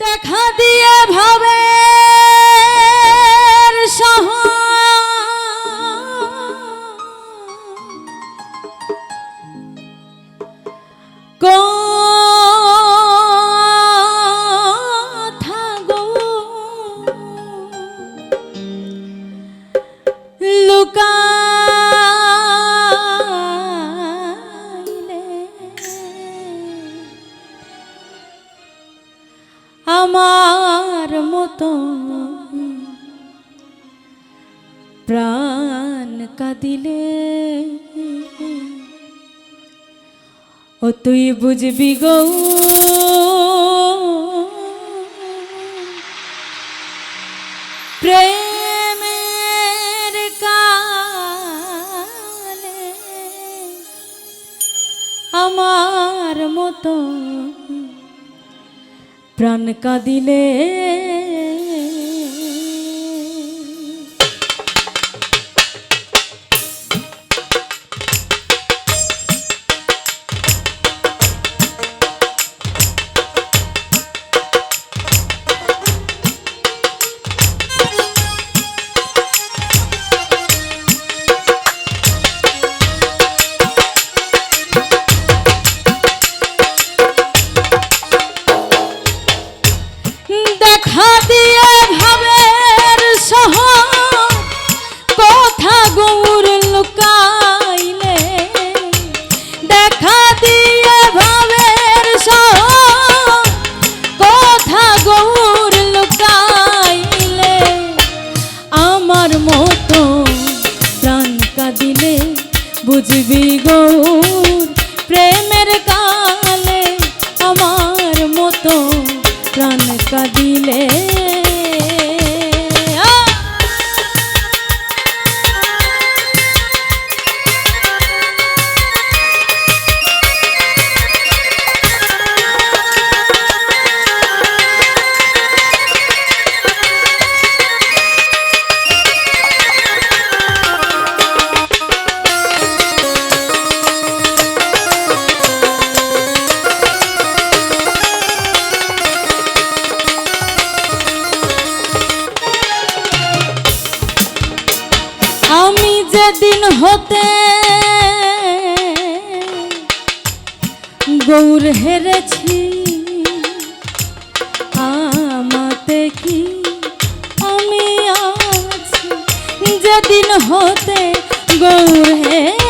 দেখা দিয়ে ভাবে মতো প্রাণ কাঁদিলে ও তুই বুঝবি গৌ প্রেমের কালে আমার মতো প্রাণ কাঁদিলে दिन होते गौर है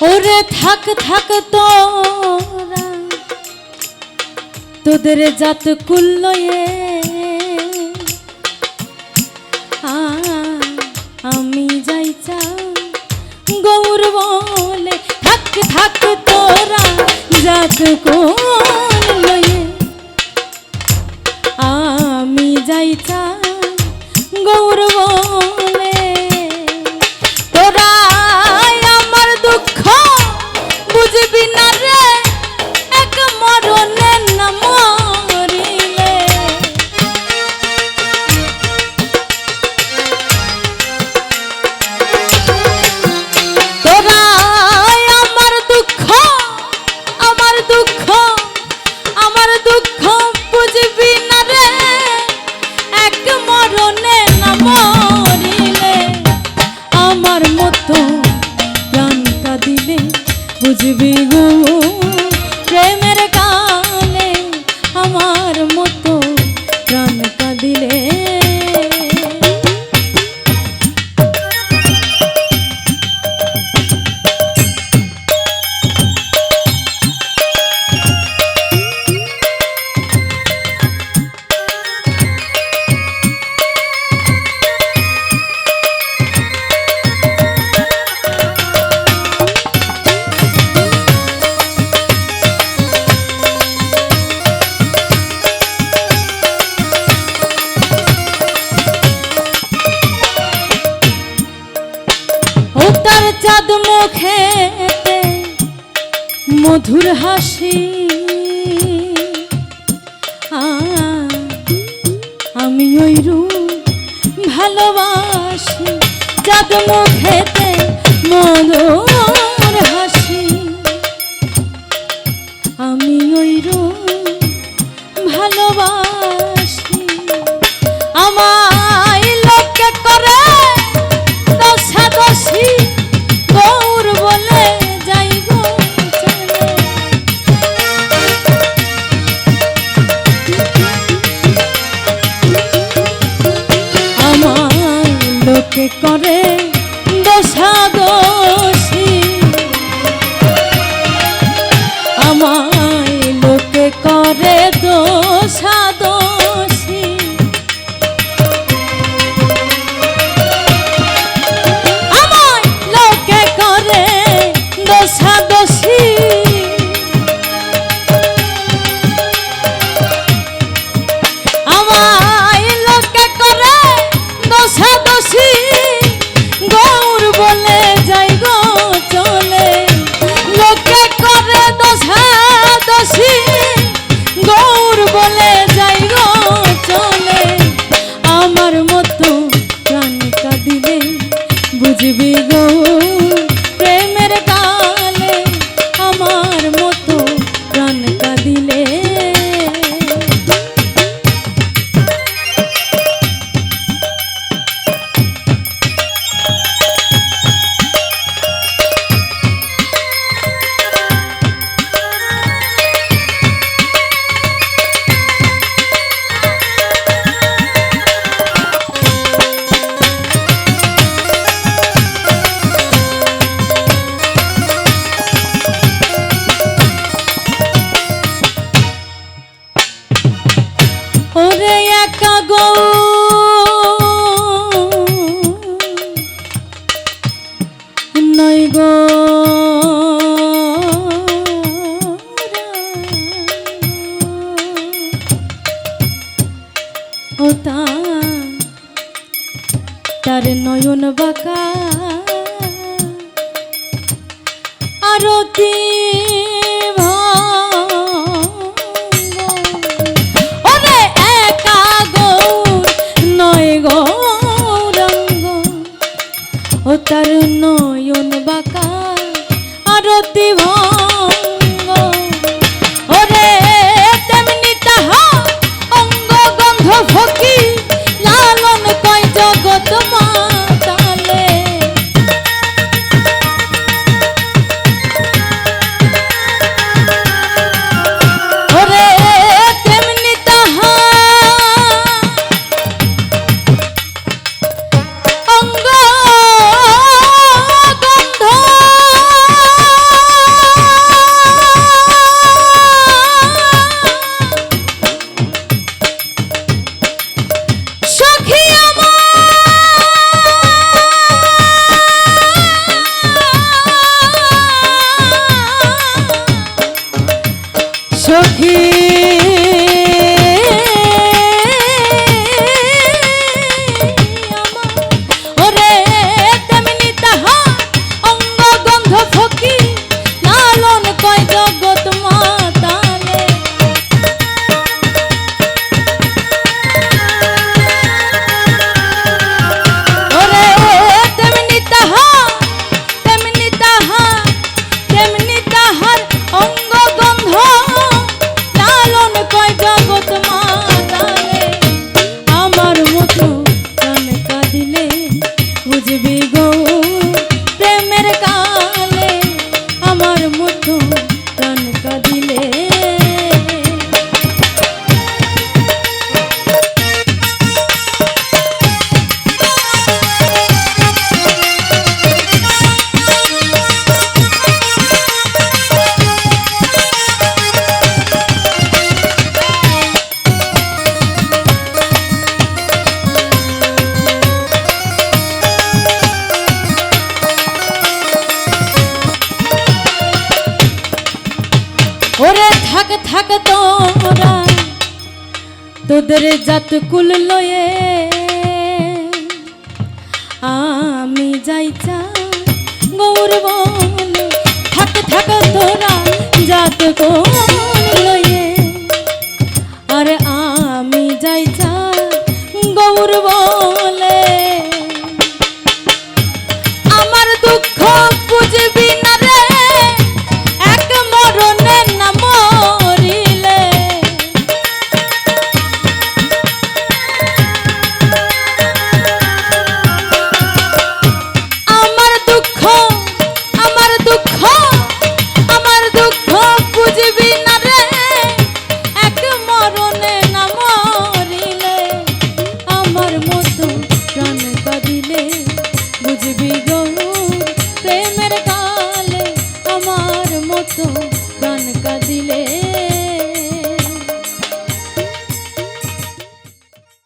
ওরে থাক থাক তোরা। তোদের জাত কুল্লয়ে। আমি যাই চা গৌর বলে। থাক থাক তোরা জাত কুল্লয়ে। আমি যাই চা গৌর বলে। চোখে মধুর হাসি। আমি ওই রূপ ভালোবাসি যাতে মুখেতে মধুর করে? দশা divino তার নয়ন বাঁকা আরতি ভা সখী তোরা তোদের জাত কুল লয়ে আমি যাই চা গৌরব থাক থাক তোরা জাত কোরা